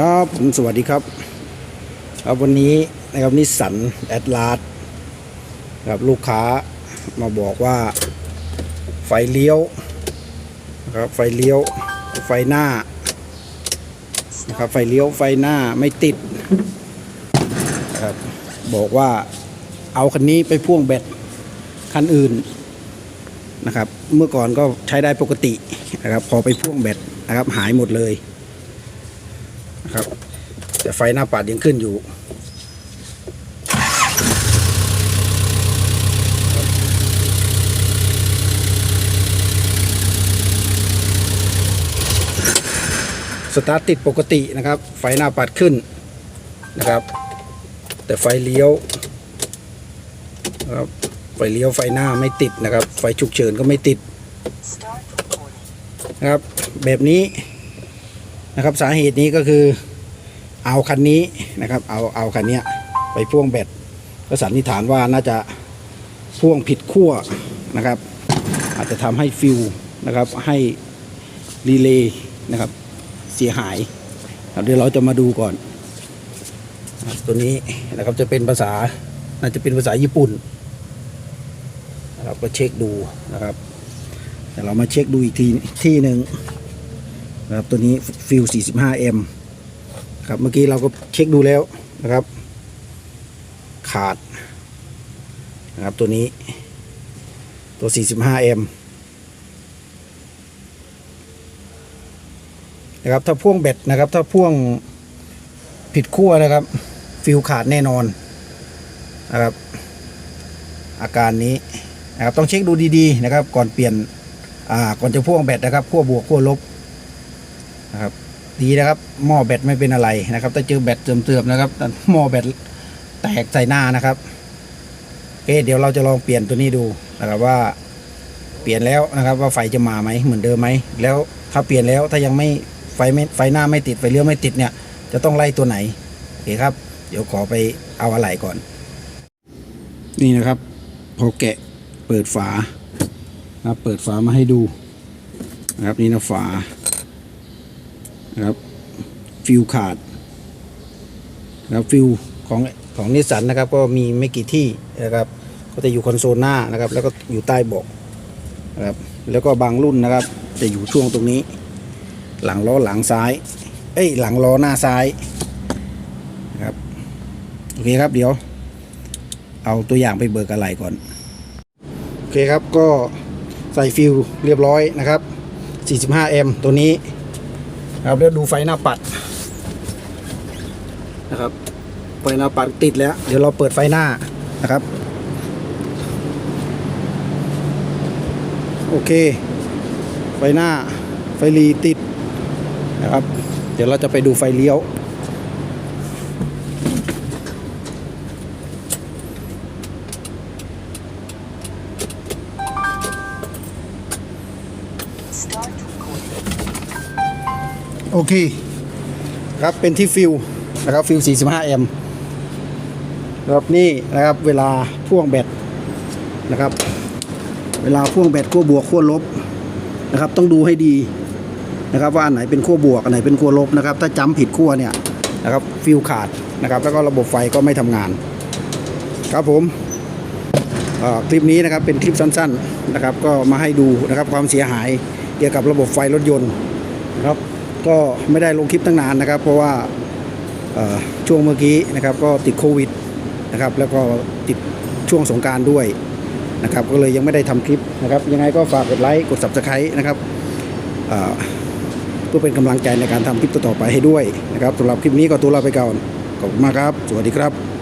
ครับผมสวัสดีครับครับวันนี้นะครับนิสสันแอดลาสครับลูกค้ามาบอกว่า ไฟเลี้ยวนะครับไฟเลี้ยวไฟหน้านะครับไฟเลี้ยวไฟหน้าไม่ติดนะครับบอกว่าเอาคันนี้ไปพ่วงแบตคันอื่นนะครับ เมื่อก่อนก็ใช้ได้ปกตินะครับ พอไปพ่วงแบตนะครับหายหมดเลย นะครับแต่ไฟหน้าปัดยังขึ้นอยู่สตาร์ทติดปกตินะครับ ไฟหน้าปัดขึ้นนะครับ แต่ไฟเลี้ยวนะครับไฟเลี้ยวไฟหน้าไม่ติดนะครับ ไฟฉุกเฉินก็ไม่ติดนะครับ แบบนี้ นะครับสาเหตุนี้ก็คือเอาคันนี้นะครับเอาเอาคันเนี้ยไปพ่วงแบตก็สันนิษฐานว่าน่าจะพ่วงผิดขั้วนะครับ อาจจะทำให้ฟิวนะครับให้รีเลย์นะครับเสียหายครับเดี๋ยวเราจะมาดูก่อนตัวนี้นะครับจะเป็นภาษาน่าจะเป็นภาษาญี่ปุ่นนะครับก็เช็คดูนะครับเดี๋ยวเรามาเช็คดูอีกทีที่หนึ่ง นะครับตัวนี้ฟิล 45M ครับเมื่อกี้เราก็เช็คดูแล้วนะครับ ขาดนะครับตัวนี้ตัว 45M นะครับถ้าพ่วงแบตนะครับ ถ้าพ่วงผิดขั้วนะครับ ฟิลขาดแน่นอนนะครับ อาการนี้นะครับต้องเช็คดูดีๆนะครับ ก่อนเปลี่ยนอ่าก่อนจะพ่วงแบตนะครับขั้วบวกขั้วลบ นะครับ ดีนะครับ หม้อแบตไม่เป็นอะไรนะครับ ถ้าเจอแบตเติมๆนะครับหม้อแบตแตกใส่หน้านะครับเอ๊ะเดี๋ยวเราจะลองเปลี่ยนตัวนี้ดูนะครับว่าเปลี่ยนแล้วนะครับว่าไฟจะมาไหมเหมือนเดิมไหมแล้วถ้าเปลี่ยนแล้วถ้ายังไม่ไฟไม่ไฟหน้าไม่ติดไฟเลี้ยวไม่ติดเนี่ย จะต้องไล่ตัวไหนโอเคครับ เดี๋ยวขอไปเอาอะไหล่ก่อน นี่นะครับ พอแกะเปิดฝานะครับเปิดฝามาให้ดูนะครับนี่นะฝา นะครับฟิวขาดนะครับฟิวของของนิสสันนะครับ ก็มีไม่กี่ที่นะครับ ก็จะอยู่คอนโซลหน้านะครับ แล้วก็อยู่ใต้เบาะนะครับแล้วก็บางรุ่นนะครับ จะอยู่ช่วงตรงนี้ หลังล้อหลังซ้าย เอ้ยหลังล้อหน้าซ้ายนะครับโอเคครับเดี๋ยว เอาตัวอย่างไปเบิกอะไรก่อนโอเคครับก็ใส่ฟิวเรียบร้อยนะครับ 45M ตัวนี้ ครับแล้วดูไฟหน้าปัดนะครับ ไฟหน้าปัดติดแล้ว เดี๋ยวเราเปิดไฟหน้านะครับ โอเค ไฟหน้าไฟรีติดนะครับ เดี๋ยวเราจะไปดูไฟเลี้ยว โอเค ครับ เป็นที่ฟิลนะครับฟิล 45M นะครับนี่นะครับเวลาพ่วงแบตนะครับ เวลาพ่วงแบตขั้วบวกขั้วลบนะครับ ต้องดูให้ดีนะครับ ว่าอันไหนเป็นขั้วบวกอันไหนเป็นขั้วลบนะครับ ถ้าจำผิดขั้วเนี่ยนะครับฟิลขาดนะครับ แล้วก็ระบบไฟก็ไม่ทำงาน ครับผมคลิปนี้นะครับเป็นคลิปสั้น ๆนะครับ ก็มาให้ดูนะครับความเสียหายเกี่ยวกับระบบไฟรถยนต์นะครับ ก็ไม่ได้ลงคลิปตั้งนานนะครับ เพราะว่าช่วงเมื่อกี้นะครับก็ติดโควิดนะครับแล้วก็ติดช่วงสงการด้วยนะครับก็เลยยังไม่ได้ทำคลิปนะครับ ยังไงก็ฝากกดไลค์กด subscribe นะครับเพื่อเป็นกำลังใจในการทำคลิปต่อๆไปให้ด้วยนะครับสำหรับคลิปนี้ก็ตัวลาไปก่อนขอบคุณมากครับ สวัสดีครับ